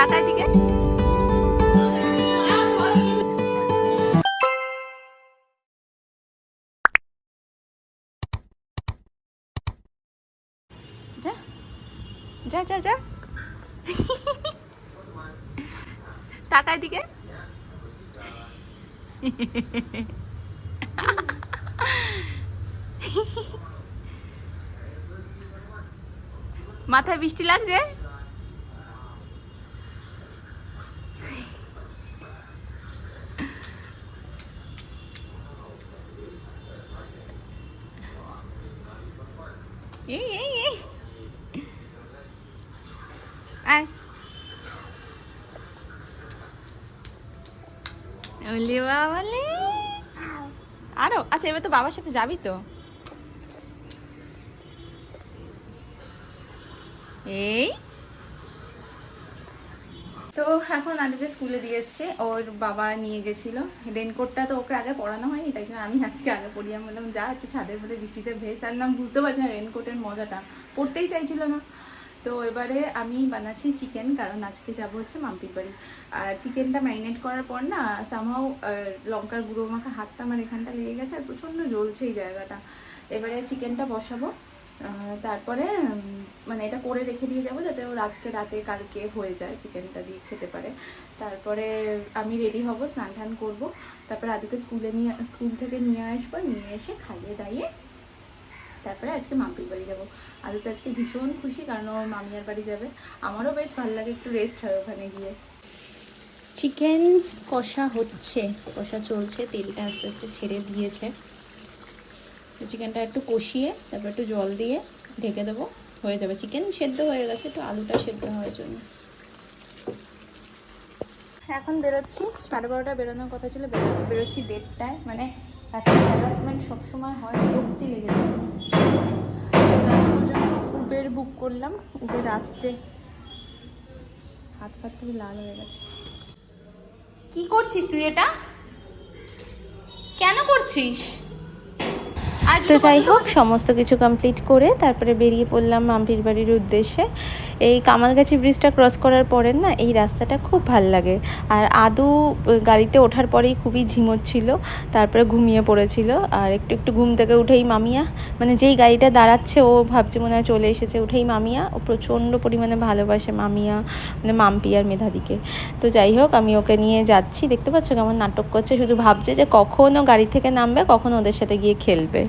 টাকার দিকে। যা যা যা। টাকার দিকে। মাথায় বৃষ্টি লাগছে এই এই এই আয়। ওলে বাবালে আরও? আচ্ছা এবার তো বাবার সাথে যাবি তো। এই। তো এখন আদিকে স্কুলে দিয়ে এসছে। ওর বাবা নিয়ে গেছিল। রেনকোটটা তো ওকে আগে পড়ানো হয়নি, তাই জন্য আমি আজকে আগে পড়িয়ে বললাম, যা একটু ছাদের মধ্যে বৃষ্টিতে ভেজ আর নাম বুঝতে পারছি না রেনকোটের মজাটা। পড়তেই চাইছিল না। তো এবারে আমি বানাচ্ছি চিকেন কারণ আজকে যাব হচ্ছে মাম্পির বাড়ি। আর চিকেনটা ম্যারিনেট করার পর না সামহাও লঙ্কার গুঁড়ো মাখা হাতটা আমার এখানটা লেগে গেছে আর প্রচণ্ড জ্বলছে এই জায়গাটা। এবারে চিকেনটা বসাবো। তারপরে মানে এটা করে রেখে দিয়ে যাব যাতে ওর আজকে রাতে, কালকে হয়ে যায় চিকেনটা দিয়ে খেতে পারে। তারপরে আমি রেডি হব স্নান টান করব। তারপরে আদিকে স্কুলে নিয়ে, স্কুল থেকে নিয়ে আসব, নিয়ে এসে খাইয়ে দাইয়ে তারপরে আজকে মাম্পির বাড়ি যাব। আদু তো আজকে ভীষণ খুশি কারণ ও মামিয়ার বাড়ি যাবে। আমারও বেশ ভালো লাগে একটু রেস্ট হয় ওখানে গিয়ে। চিকেন কষা হচ্ছে কষা চলছে তেলটা আস্তে আস্তে ছেড়ে দিয়েছে। তো চিকেনটা একটু কষিয়ে তারপর একটু জল দিয়ে ঢেকে দেবো। হয়ে যাবে চিকেন সেদ্ধ হয়ে গেছে একটু আলুটা সেদ্ধ হওয়ার জন্য। এখন বেরোচ্ছি সাড়ে বারোটা বেরোনোর কথা ছিল বেরোচ্ছি দেড়টায় মানে এত হ্যারাসমেন্ট সবসময় হয়, বিরক্তি লেগে যায়। উবের বুক করলাম উবের আসছে। হাত ফাত থেকে লাল হয়ে গেছে। কি করছিস তুই এটা? কেন করছিস? তো যাই হোক সমস্ত কিছু কমপ্লিট করে তারপরে বেরিয়ে পড়লাম মাম্পির বাড়ির উদ্দেশ্যে। এই কামালগাছি ব্রিজটা ক্রস করার পরে না এই রাস্তাটা খুব ভালো লাগে। আর আদু গাড়িতে ওঠার পরেই খুবই ঝিমোচ্ছিল তারপরে ঘুমিয়ে পড়েছিল। আর একটু একটু ঘুম থেকে উঠেই মামিয়া মানে যেই গাড়িটা দাঁড়াচ্ছে ও ভাবছে মনে হয় চলে এসেছে উঠেই মামিয়া ও প্রচণ্ড পরিমাণে ভালোবাসে মামিয়া মানে মাম্পি আর মেধাদিকে তো যাই হোক আমি ওকে নিয়ে যাচ্ছি। দেখতে পাচ্ছ কেমন নাটক করছে শুধু ভাবছে যে কখনও গাড়ি থেকে নামবে কখন ওদের সাথে গিয়ে খেলবে।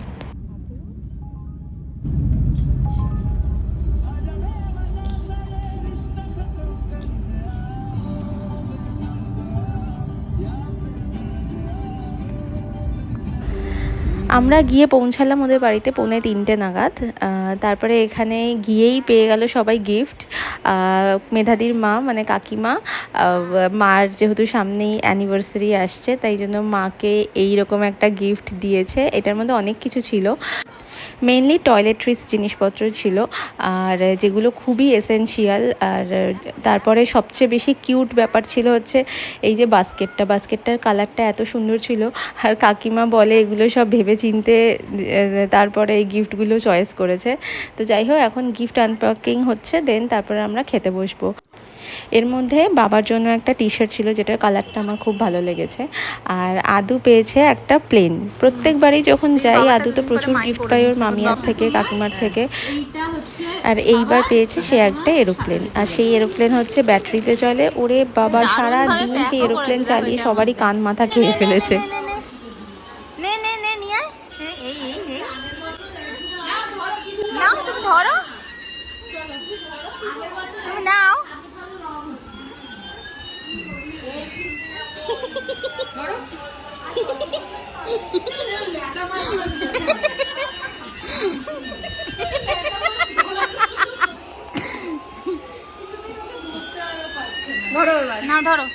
আমরা গিয়ে পৌঁছালাম ওদের বাড়িতে পৌনে তিনটে নাগাদ। তারপরে এখানে গিয়েই পেয়ে গেল সবাই গিফট মেধাদির মা মানে কাকিমা মার যেহেতু সামনেই অ্যানিভার্সারি আসছে, তাই জন্য মাকে এই রকম একটা গিফট দিয়েছে। এটার মধ্যে অনেক কিছু ছিল। মেনলি টয়লেট্রিস জিনিসপত্র ছিল, আর যেগুলো খুবই এসেনশিয়াল আর তারপরে সবচেয়ে বেশি কিউট ব্যাপার ছিল হচ্ছে এই যে বাস্কেটটা। বাস্কেটটার কালারটা এত সুন্দর ছিল, আর কাকিমা বলে এগুলো সব ভেবে চিনতে তারপরে এই গিফটগুলো চয়েস করেছে। তো যাই হোক, এখন গিফট আনপ্যাকিং হচ্ছে দেন তারপরে আমরা খেতে বসবো। এর মধ্যে বাবার জন্য একটা টি শার্ট ছিল যেটার কালারটা আমার খুব ভালো লেগেছে। আর আদু পেয়েছে একটা প্লেন প্রত্যেকবারই যখন যাই আদু তো প্রচুর গিফট পাই ওর মামিয়ার থেকে কাকিমার থেকে। আর এইবার পেয়েছে সে একটা এরোপ্লেন আর সেই এরোপ্লেন হচ্ছে ব্যাটারিতে চলে। ওরে বাবা সারা দিন সেই এরোপ্লেন চালিয়ে সবারই কান মাথা খেয়ে ফেলেছে। নে নে নে নিয়ে 套路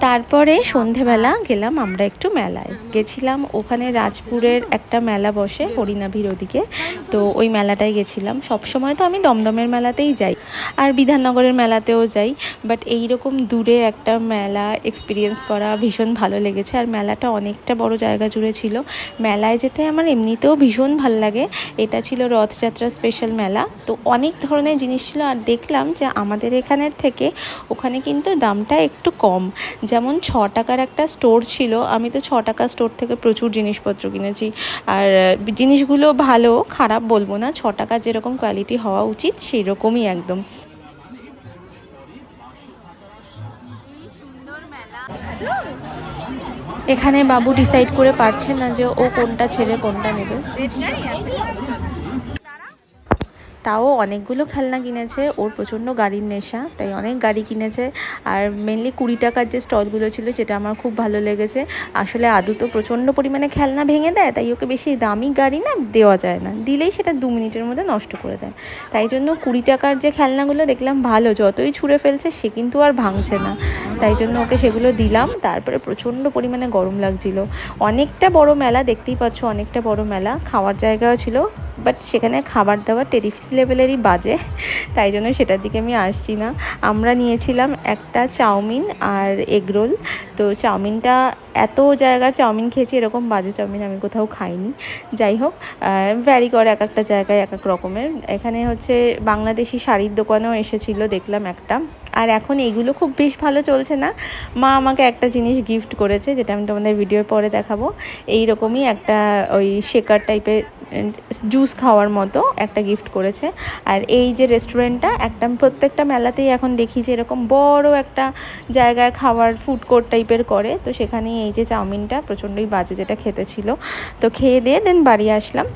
তারপরে সন্ধেবেলা গেলাম আমরা একটু মেলায়। গেছিলাম ওখানে রাজপুরের একটা মেলা বসে হরিনাভির ওদিকে। তো ওই মেলাটায় গেছিলাম। সব সময় তো আমি দমদমের মেলাতেই যাই আর বিধাননগরের মেলাতেও যাই। বাট এই রকম দূরে একটা মেলা এক্সপিরিয়েন্স করা ভীষণ ভালো লেগেছে। আর মেলাটা অনেকটা বড় জায়গা জুড়ে ছিল। মেলায় যেতে আমার এমনিতেও ভীষণ ভালো লাগে। এটা ছিল রথযাত্রা স্পেশাল মেলা। তো অনেক ধরনের জিনিস ছিল। আর দেখলাম যে আমাদের এখানের থেকে ওখানে কিন্তু দামটা একটু কম। যেমন ছ টাকার একটা স্টোর ছিল, আমি তো ছ টাকা স্টোর থেকে প্রচুর জিনিসপত্র কিনেছি। আর জিনিসগুলো ভালো, খারাপ বলব না, ছ টাকা যেরকম কোয়ালিটি হওয়া উচিত সেই রকমই একদম। এখানে বাবু ডিসাইড করে পারছে না যে ও কোনটা ছেড়ে কোনটা নেবে। তাও অনেকগুলো খেলনা কিনেছে, ওর প্রচণ্ড গাড়ির নেশা, তাই অনেক গাড়ি কিনেছে। আর মেনলি কুড়ি টাকার যে স্টলগুলো ছিল, সেটা আমার খুব ভালো লেগেছে। আসলে আদু তো প্রচণ্ড পরিমাণে খেলনা ভেঙে দেয়, তাই ওকে বেশি দামি গাড়ি না দেওয়া যায় না। দিলেই সেটা দু মিনিটের মধ্যে নষ্ট করে দেয়। তাই জন্য কুড়ি টাকার যে খেলনাগুলো দেখলাম, ভালো, যতই ছুঁড়ে ফেলছে, সে কিন্তু আর ভাঙছে না। তাই জন্য ওকে সেগুলো দিলাম, তারপরে প্রচণ্ড পরিমাণে গরম লাগছিল। অনেকটা বড় মেলা, দেখতেই পাচ্ছ অনেকটা বড় মেলা, খাওয়ার জায়গাও ছিল। বাট সেখানে খাবার দাবার টেরিফি লেভেলেরই বাজে, তাই জন্য সেটার দিকে আমি আসছি না। আমরা নিয়েছিলাম একটা চাউমিন আর এগরোল তো চাউমিনটা এত জায়গার চাউমিন খেয়েছি, এরকম বাজে চাউমিন আমি কোথাও খাইনি। যাই হোক ভ্যারি করে এক একটা জায়গায় এক এক রকমের। এখানে হচ্ছে বাংলাদেশি শাড়ির দোকানেও এসেছিল, দেখলাম একটা। আর এখন এইগুলো খুব বেশ ভালো চলছে না? মা আমাকে একটা জিনিস গিফট করেছে, যেটা আমি তোমাদের ভিডিওর পরে দেখাবো। এই রকমই একটা ওই শেকার টাইপের জুস খাওয়ার মতো একটা গিফট করেছে। আর এই যে রেস্টুরেন্টটা একটা প্রত্যেকটা মেলাতেই এখন দেখি যে এরকম বড় একটা জায়গায় খাওয়ার ফুড কোর্ট টাইপের করে। তো সেখানেই এই যে চাউমিনটা, প্রচণ্ডই বাজে যেটা খেতে ছিল। তো খেয়ে দিয়ে দেন বাড়ি আসলাম।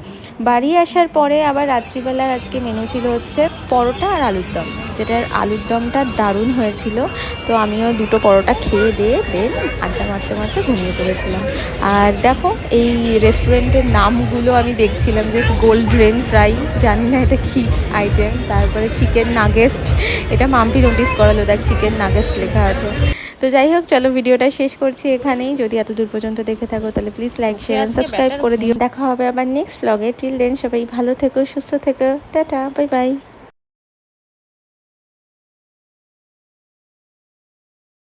বাড়ি আসার পরে আবার রাত্রিবেলার আজকে মেনু ছিল হচ্ছে পরোটা আর আলুর দম। যেটার আলুর দমটা দারুণ হয়েছিল। তো আমিও দুটো পরোটা খেয়ে দিয়ে দেন আড্ডা মারতে মারতে ঘুমিয়ে পড়েছিলাম। আর দেখো, এই রেস্টুরেন্টের নামগুলো আমি দেখছিলাম যে গোল্ড রেন ফ্রাই জানি না এটা কী আইটেম তারপরে চিকেন নাগেস্ট এটা মাম্পি নোটিস করালো দেখ চিকেন নাগেস্ট লেখা আছে। তো যাই হোক চলো ভিডিওটা শেষ করছি এখানেই। যদি এত দূর পর্যন্ত দেখে থাকো তাহলে please like share and subscribe করে দিও। দেখা হবে আবার নেক্সট ব্লগে টিল দেন সবাই ভালো থেকো সুস্থ থেকো। Tata bye bye